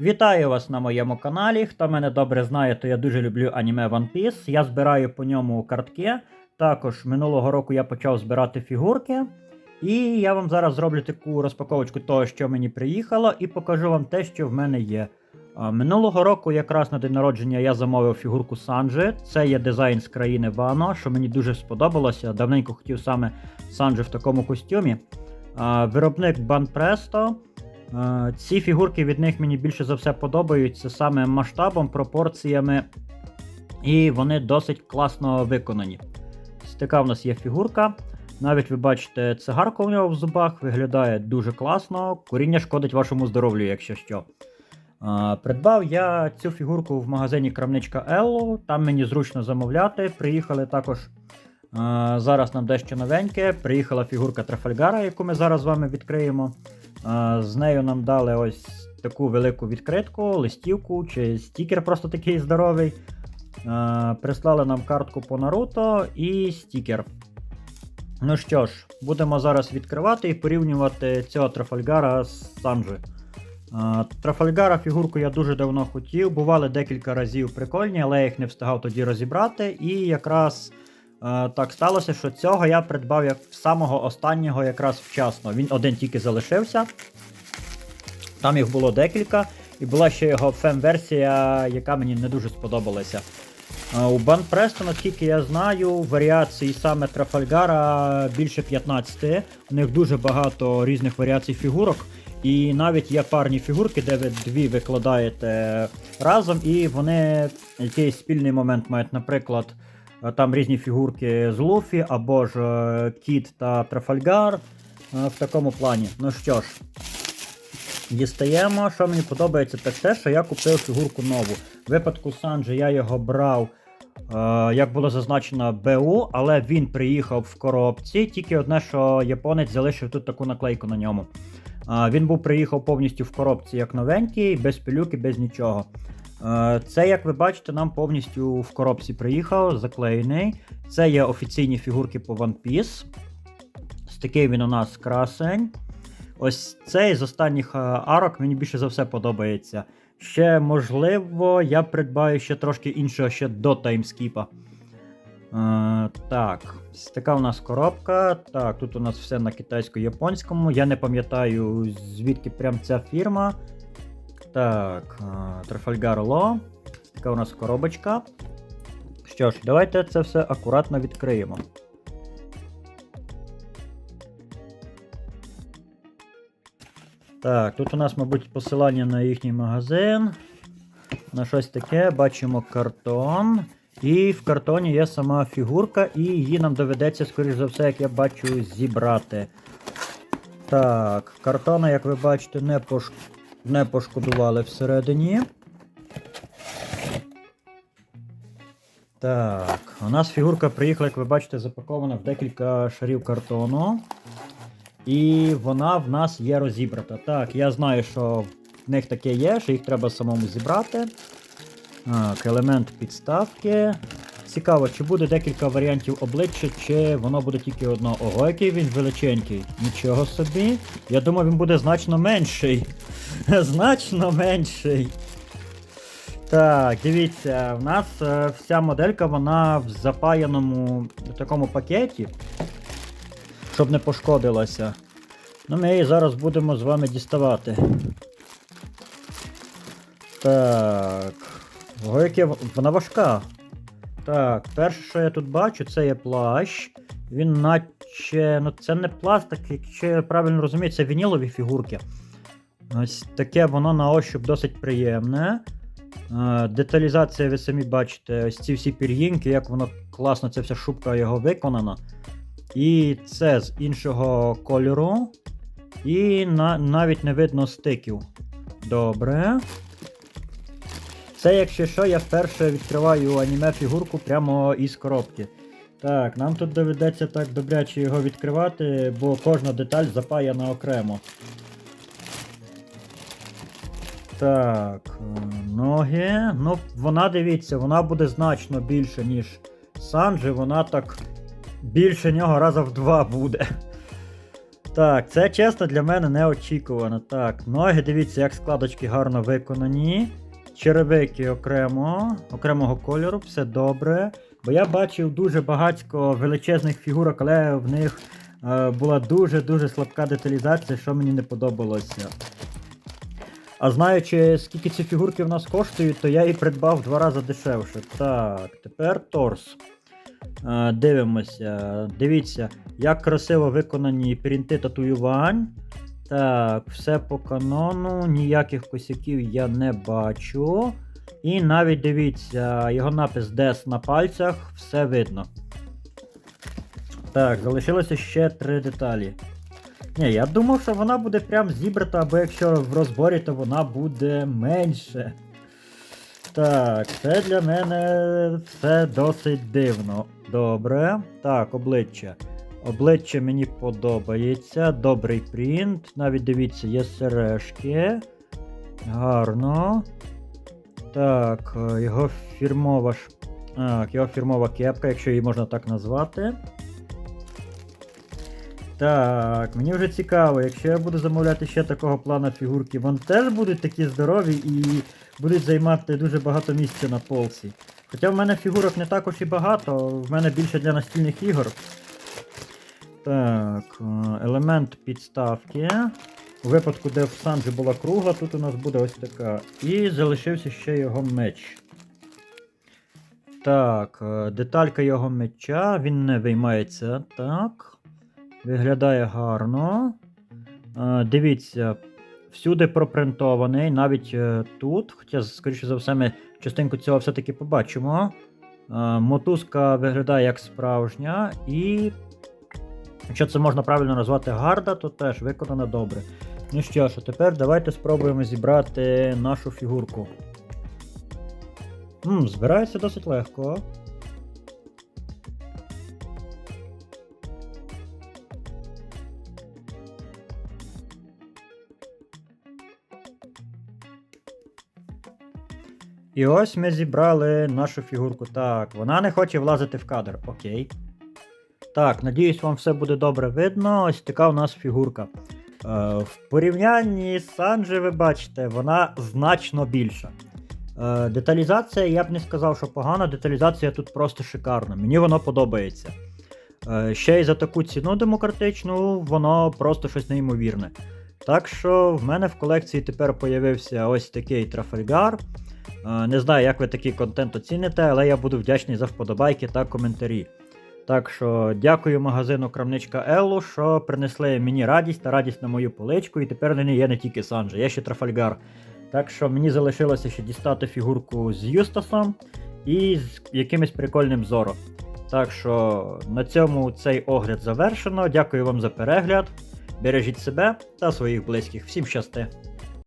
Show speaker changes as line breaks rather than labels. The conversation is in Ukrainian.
Вітаю вас на моєму каналі. Хто мене добре знає, то я дуже люблю аніме One Piece. Я збираю по ньому картки. Також минулого року я почав збирати фігурки. І я вам зараз зроблю таку розпаковочку того, що мені приїхало, і покажу вам те, що в мене є. Минулого року, якраз на день народження, я замовив фігурку Санджи. Це є дизайн з країни Вано, що мені дуже сподобалося. Давненько хотів саме Санджи в такому костюмі. Виробник Бан Престо. Е, Ці фігурки від них мені більше за все подобаються саме масштабом, пропорціями, і вони досить класно виконані. Така в нас є фігурка. Навіть ви бачите цигарку у нього в зубах, виглядає дуже класно. Коріння шкодить вашому здоров'ю, якщо що. Е, Придбав я цю фігурку в магазині Крамничка Елло. Там мені зручно замовляти. Приїхали також. е, Зараз нам дещо новеньке. Приїхала фігурка Трафальгара, яку ми зараз з вами відкриємо. З нею нам дали ось таку велику відкритку, листівку чи стікер просто такий здоровий. Прислали нам картку по Наруто і стікер. Ну що ж, будемо зараз відкривати і порівнювати цього Трафальгара з Санджи. Трафальгара фігурку я дуже давно хотів. Бували декілька разів прикольні, але я їх не встигав тоді розібрати. І якраз так сталося, що цього я придбав як самого останнього якраз вчасно. Він один тільки залишився. Там їх було декілька, і була ще його фем-версія, яка мені не дуже сподобалася. Е, У Бан Престо, наскільки я знаю, варіацій саме Трафальгара більше 15. У них дуже багато різних варіацій фігурок. І навіть є парні фігурки, де ви дві викладаєте разом, і вони якийсь спільний момент мають. Наприклад, е, там різні фігурки з Луфі або ж е, Кіт та Трафальгар е, в такому плані. Ну що ж, дістаємо. Що мені подобається, так те, що я купив фігурку нову. В випадку Санджи я його брав. Е, як було зазначено БУ, але він приїхав в коробці. Тільки одне, що японець залишив тут таку наклейку на ньому. Е, він був приїхав повністю в коробці як новенький, без пилюки, без нічого. Е, Це, як ви бачите, нам повністю в коробці приїхав, заклеєний. Це є офіційні фігурки по One Piece. Ось такий він у нас красень. Ось цей з останніх е, арок мені більше за все подобається. Ще, можливо, я придбаю ще трошки іншого ще до таймскіпа. Е, так, така у нас коробка. Так, тут у нас все на китайсько-японському. Я не пам'ятаю, звідки прям ця фірма. Так, е, Law. Ось така у нас коробочка. Що ж, давайте це все акуратно відкриємо. Так, тут у нас, мабуть, посилання на їхній магазин. На щось таке. Бачимо картон. І в картоні є сама фігурка, і її нам доведеться, скоріш за все, як я бачу, зібрати. Так, картона, як ви бачите, не, пош... не пошкодували всередині. Так, у нас фігурка приїхала, як ви бачите, запакована в декілька шарів картону. І вона в нас є розібрата. Так, я знаю, що в них таке є, що їх треба самому зібрати. Так, елемент підставки. Цікаво, чи буде декілька варіантів обличчя, чи воно буде тільки одно. Ого, який він величенький. Нічого собі. Я думав, він буде значно менший. значно менший. Так, дивіться, в нас е, вся моделька вона в запаяному такому пакеті щоб не пошкодилася. Ну, ми її зараз будемо з вами діставати. Так. Ого, яке вона важка. Так, перше, що я тут бачу, це є плащ. Він наче. Ну, це не пластик, якщо я правильно розумію, це вінілові фігурки. Ось таке воно на ощуп досить приємне. Е, Деталізація, ви самі бачите, ось ці всі пір'їнки, як воно класно, ця вся шубка його виконана. І це з іншого кольору. І на, навіть не видно стиків. Добре. Це, якщо що, я вперше відкриваю аніме фігурку прямо із коробки. Так, нам тут доведеться так добряче його відкривати, бо кожна деталь запаяна окремо. Так, е, ноги. Ну, вона дивіться, вона буде значно більше, ніж Санджи, вона так більше нього раза в два буде. Так. Так, це чесно для мене неочікувано. Так, ноги, дивіться, як складочки гарно виконані. Черевики окремо, окремого кольору, все добре. Бо я бачив дуже багатько величезних фігурок, але в них е, була дуже-дуже слабка деталізація, що мені не подобалося. А знаючи, скільки ці фігурки в нас коштують, то я і придбав два рази дешевше. Так, тепер торс. Е, дивимося. Дивіться, як красиво виконані принти татуювань. Так, все по канону, ніяких косяків я не бачу. І навіть дивіться, його напис DES на пальцях, все видно. Так, залишилося ще три деталі. Ні, я думав, що вона буде прям зібрата, або якщо в розборі, то вона буде менше. Так, це для мене все досить дивно. Добре. Так, обличчя. Обличчя мені подобається. Добрий принт. Навіть дивіться, є сережки. Гарно. Так, е, його фірмова. Так, його фірмова кепка, якщо її можна так назвати. Так, мені вже цікаво, якщо я буду замовляти ще такого плану фігурки, вони теж будуть такі здорові і будуть займати дуже багато місця на полці. Хоча в мене фігурок не також і багато, в мене більше для настільних ігор. Так, е, елемент підставки. У випадку, де в Санджі була кругла, тут у нас буде ось така. І залишився ще його меч. Так, е, деталька його меча, він не виймається. Так. Виглядає гарно. Е, Дивіться, всюди пропринтований, навіть тут. Хоча, скоріше за все, ми частинку цього все-таки побачимо. Мотузка виглядає як справжня, і якщо це можна правильно назвати гарда, то теж виконано добре. Ну що ж, а тепер давайте спробуємо зібрати нашу фігурку. М, збирається досить легко. І ось ми зібрали нашу фігурку. Так, вона не хоче влазити в кадр. Окей. Так, надіюсь, вам все буде добре видно. Ось така у нас фігурка. Е, в порівнянні з Санджі, ви бачите, вона значно більша. Е, деталізація, я б не сказав, що погана, деталізація тут просто шикарна. Мені воно подобається. Е, ще й за таку ціну демократичну, воно просто щось неймовірне. Так що в мене в колекції тепер появився ось такий Трафальгар. Е, Не знаю, як ви такий контент оціните, але я буду вдячний за вподобайки та коментарі. Так що дякую магазину Крамничка Еллу, що принесли мені радість та радість на мою поличку, і тепер на ній є не тільки Санджа, є ще Трафальгар. Так що мені залишилося ще дістати фігурку з Юстасом і з якимось прикольним Зоро. Так що на цьому цей огляд завершено. Дякую вам за перегляд. Бережіть себе та своїх близьких. Всім щасти!